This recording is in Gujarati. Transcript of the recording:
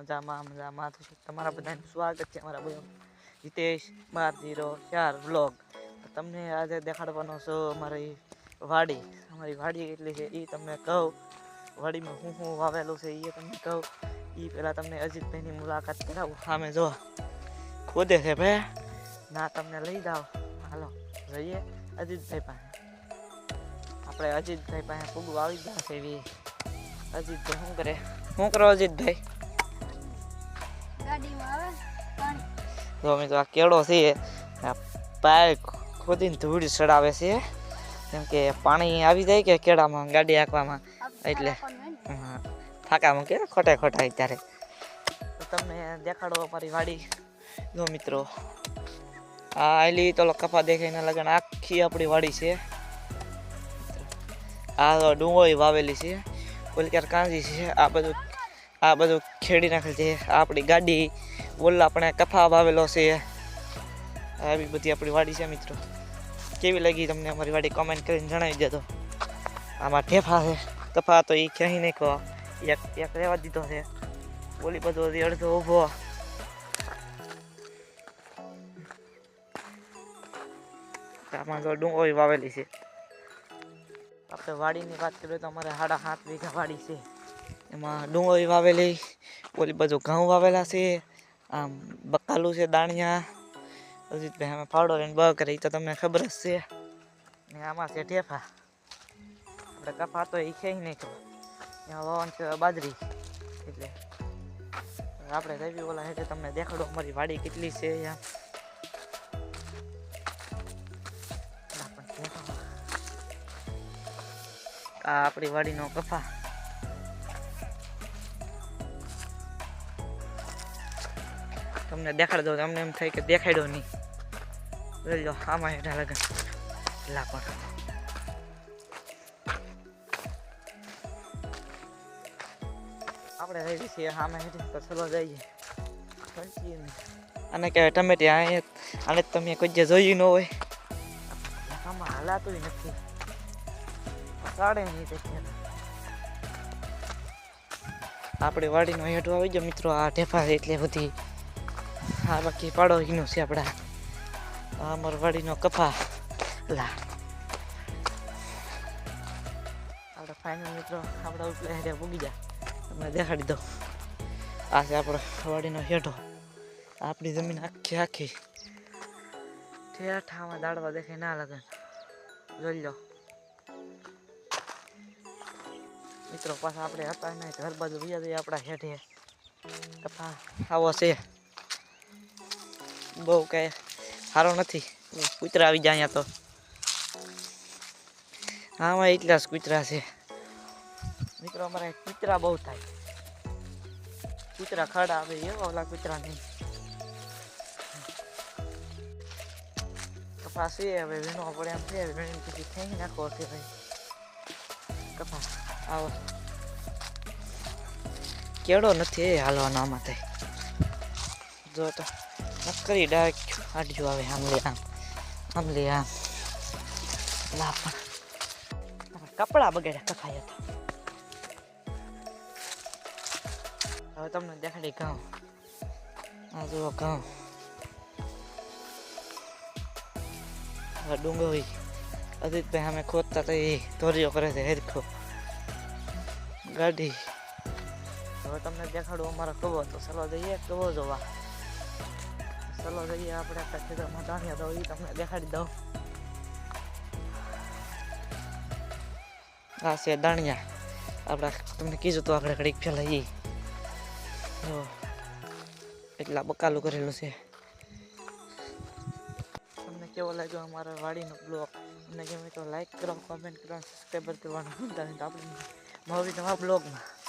મજામાં મજામાં. તો તમારા બધાનું સ્વાગત છે અમારા બધા હિતેશ બાર જીરો, ચાર વ્લોગ. તમને આજે દેખાડવાનો છો અમારી વાડી. અમારી વાડી કેટલી છે એ તમને કહું, વાડીમાં હું હું વાવેલું છે એ તમને કહું. એ પહેલાં તમને અજીતભાઈની મુલાકાત કરાવું. સામે જો, ખોદે છે ભાઈ. ના, તમને લઈ જાઓ. હાલો, જઈએ અજીતભાઈ પાસે. આપણે અજીતભાઈ પાસે પૂગું આવી ગયા છે એવી અજીતભાઈ શું કરે? શું કરો અજીતભાઈ? જો તો આ કેળો છે પાય ખોદીને ધૂળ ચડાવે છે. કેમ કે પાણી આવી જાય કે કેળામાં, ગાડી હાંકવામાં. એટલે ફાકા મૂકે ખોટા ખોટા ત્યારે. તો તમને દેખાડો અમારી વાડી. જો મિત્રો, આ આયલી તો કપા દેખાઈને લગન આખી આપણી વાડી છે. આ ડુંગળી વાવેલી છે. ઓલકાર કાંજી છે. આ બધું આ બધું ખેડી નાખેલ છે. આપણી ગાડી, ઓલા આપણે કફા વાવેલો છે. આવી બધી આપણી વાડી છે મિત્રો. કેવી લાગી તમને અમારી વાડી? કોમેન્ટ કરીને જણાવી દેજો. આમાં ઠેફા છે. કફા તો એ ક્યાંય કહો એક એક રહેવા દીધો છે. ઓલી બધો અડધો ઊભો. આમાં તો ડુંગળી વાવેલી છે. આપણે વાડીની વાત કરીએ તો અમારે સાડા સાત વીઘા વાડી છે. એમાં ડુંગળી વાવેલી, ઓલી બધું ઘઉં વાવેલા છે, આમ બકાલું છે દાણિયા. અજીતભાઈ અમે ફાવડો લઈને બ કરે તો તમને ખબર જ છે. ને આમાં છે ઠેફા આપણે કફા તો એ ખેઈ નહીં ખબર. એમાં વાવન છે બાજરી. એટલે આપણે રવિ ઓલા હેઠે તમને દેખાડો અમારી વાડી કેટલી છે આ આપણી વાડીનો કપા તમને દેખાડ દઉં, તમને એમ થાય કે દેખાડ્યો નહીં. લઈ લો, આમાં હેઠા લગન. લા પણ આપણે રહી છીએ સામે હેઠે તો ચલો જઈએ. અને કે ટમેટી આને તમે કોઈ જે જોયું ન હોય. આમાં હાલાતું નથી. સાડે નહીં આપણે વાડીનો હેઠો આવી ગયો, મિત્રો. આ ઢેફા એટલે બધી હા બાકી પાડો એનું છે આપણા આ અમારી વાડીનો કપા. લા. આપણે ફાઇનલ મિત્રો આપણા ઉપલે હેઠે પૂગી જાય તમને દેખાડી દો આ છે આપણો વાડીનો હેઠો. આપણી જમીન આખી આખી. ઠેઠામાં દાડવા દેખાય ના લગન જોઈ લો. મિત્રો, પાછા આપણે હતા નહીં ઘર બાજુ બીજા જઈએ આપણા હેઠે. કપા, આવો છે. બહુ કઈ સારો નથી. કૂતરા આવી જાય અહીંયા તો. આમાં એટલા જ કૂતરા છે. મિત્રો, અમારે કૂતરા બહુ થાય. કૂતરા ખાડા આવે એવા ઓલા કૂતરા નહીં કપાસ એ હવે વીણો પડે એમ છે, વીણી પછી થઈ નાખો છે ભાઈ. કપાસ, આવો. કેળો નથી એ હાલવાનો આમાં થાય જો તો. નકરી ડાયરેક્ટ આડજો આવે આમ લે આમ આમ લે આમ લા પણ કપડા બગાડ્યા કખાયા હતા હવે તમને દેખાડી ઘઉં. આ જુઓ ઘઉં. હવે ડુંગળી. અજીતભાઈ અમે ખોદતા તો એ ધોરીઓ કરે છે, હેરખો. ગાડી. હવે તમને દેખાડું અમારો કવો તો ચલો જઈએ કવો જોવા. ચલો જઈએ આપણે આખા ખેતરમાં જાણીએ તો એ તમને દેખાડી દઉં. આ છે દાણિયા આપણે તમને કીધું તો આપણે ઘડીક પહેલાં એ એટલા બકાલું કરેલું છે. તમને કેવો લાગ્યો અમારા વાડીનો બ્લોગ? અમને ગમે તો લાઈક કરો કોમેન્ટ કરો સબસ્ક્રાઈબર કરવાનું ભૂલતા આપણે મળવી નવા બ્લોગમાં.